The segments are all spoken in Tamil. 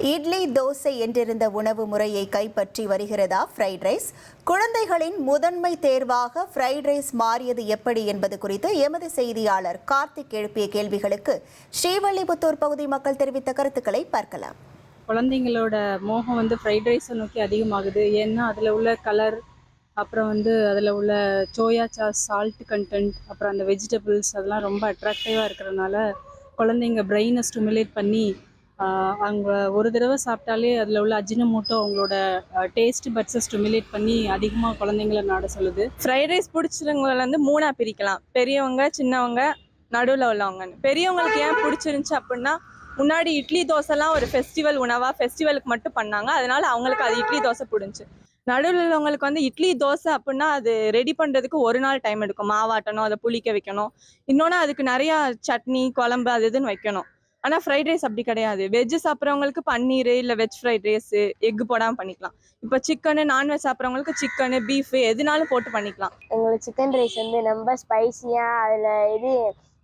இட்லி தோசை என்றிருந்த உணவு முறையை கைப்பற்றி வருகிறதா ஃப்ரைட் ரைஸ் குழந்தைகளின் முதன்மை தேர்வாக ஃப்ரைட் ரைஸ் மாறியது எப்படி என்பது குறித்து எமது செய்தியாளர் கார்த்திக் எழுப்பிய கேள்விகளுக்கு ஸ்ரீவல்லிபுத்தூர் பகுதி மக்கள் தெரிவித்த கருத்துக்களை பார்க்கலாம். குழந்தைங்களோட மோகம் வந்து ஃப்ரைட் ரைஸை நோக்கி அதிகமாகுது. ஏன்னா அதில் உள்ள கலர் அப்புறம் வந்து அதில் உள்ள சோயா சாஸ் சால்ட் கண்டென்ட் அப்புறம் அந்த வெஜிடபிள்ஸ் அதெல்லாம் ரொம்ப அட்ராக்டிவாக இருக்கிறனால குழந்தைங்க பிரெயினை ஸ்டிமுலேட் பண்ணி அவங்க ஒரு தடவை சாப்பிட்டாலே அதில் உள்ள அஜினமோட்டோ அவங்களோட டேஸ்ட் பட்ஸை ஸ்டிமுலேட் பண்ணி அதிகமாக குழந்தைங்கள நாட சொல்லுது. ஃப்ரைட் ரைஸ் பிடிச்சவங்கள வந்து மூணாக பிரிக்கலாம். பெரியவங்க சின்னவங்க நடுவில் உள்ளவங்கன்னு. பெரியவங்களுக்கு ஏன் பிடிச்சிருந்துச்சு அப்படின்னா முன்னாடி இட்லி தோசைலாம் ஒரு ஃபெஸ்டிவல் உணவாக ஃபெஸ்டிவலுக்கு மட்டும் பண்ணாங்க. அதனால அவங்களுக்கு அது இட்லி தோசை பிடிச்சி நடுவில் உள்ளவங்களுக்கு வந்து இட்லி தோசை அப்படின்னா அது ரெடி பண்ணுறதுக்கு ஒரு நாள் டைம் எடுக்கும். மாவாட்டணும் அதை புளிக்க வைக்கணும். இன்னொன்று அதுக்கு நிறையா சட்னி குழம்பு அது இதுன்னு வைக்கணும். ஆனால் ஃப்ரைட் ரைஸ் அப்படி கிடையாது. வெஜ்ஜு சாப்பிட்றவங்களுக்கு பன்னீர் இல்லை வெஜ் ஃப்ரைட் ரைஸு எக் போடாமல் பண்ணிக்கலாம். இப்போ சிக்கனு நான்வெஜ் சாப்பிட்றவங்களுக்கு சிக்கனு பீஃபு எதுனாலும் போட்டு பண்ணிக்கலாம். எங்களுக்கு சிக்கன் ரைஸ் வந்து ரொம்ப ஸ்பைசியாக அதில் இது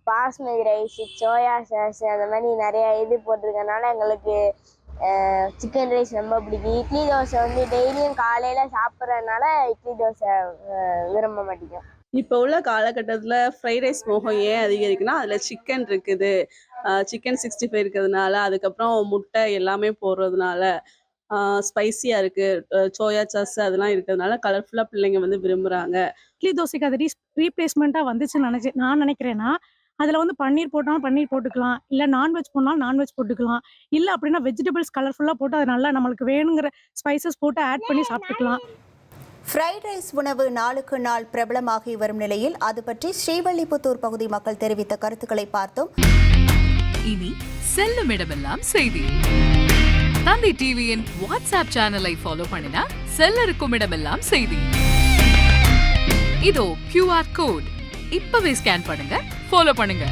பாஸ்மதி ரைஸ் சோயா சாஸ் அந்த மாதிரி நிறைய இது போட்டிருக்கனால எங்களுக்கு சிக்கன் ரைஸ் ரொம்ப பிடிக்கும். இட்லி தோசை வந்து டெய்லியும் காலையில் சாப்பிட்றதுனால இட்லி தோசை விரும்ப மாட்டேங்கும் இப்போ உள்ள காலகட்டத்தில் ஃப்ரைட் ரைஸ் மோகம் ஏன் அதிகரிக்குன்னா அதில் சிக்கன் இருக்குது. சிக்கன் சிக்ஸ்டி ஃபைவ் இருக்கிறதுனால அதுக்கப்புறம் முட்டை எல்லாமே போடுறதுனால ஸ்பைசியாக இருக்குது சோயா சாஸ் அதெல்லாம் இருக்கிறதுனால கலர்ஃபுல்லாக பிள்ளைங்க வந்து விரும்புகிறாங்க இட்லி தோசைக்கு அது ரீஸ் ரீப்ளேஸ்மெண்ட்டாக வந்துச்சுன்னு நினச்சி நான் நினைக்கிறேன்னா அதில் வந்து பன்னீர் போட்டாலும் பன்னீர் போட்டுக்கலாம். இல்லை நான்வெஜ் போடலாம் நான்வெஜ் போட்டுக்கலாம். இல்லை அப்படின்னா வெஜிடபிள்ஸ் கலர்ஃபுல்லாக போட்டு அது நல்லா நம்மளுக்கு வேணுங்கிற ஸ்பைசஸ் போட்டு ஆட் பண்ணி சாப்பிட்டுக்கலாம். ஃப்ரைட் ரைஸ் உணவு நாளுக்கு நாள் பிரபலமாகி வரும் நிலையில் அது பற்றி ஸ்ரீவல்லிபுத்தூர் பகுதி மக்கள் தெரிவித்த கருத்துக்களை பார்த்தோம். இனி செல்லும் இடமெல்லாம் செய்தி. தந்தி டிவியின் வாட்ஸ்அப் சேனலை ஃபாலோ பண்ணினா செல்ல இருக்கும் இடமெல்லாம் செய்தி. இதோ கியூஆர் கோட் இப்பவே ஸ்கேன் பண்ணுங்க ஃபாலோ பண்ணுங்க.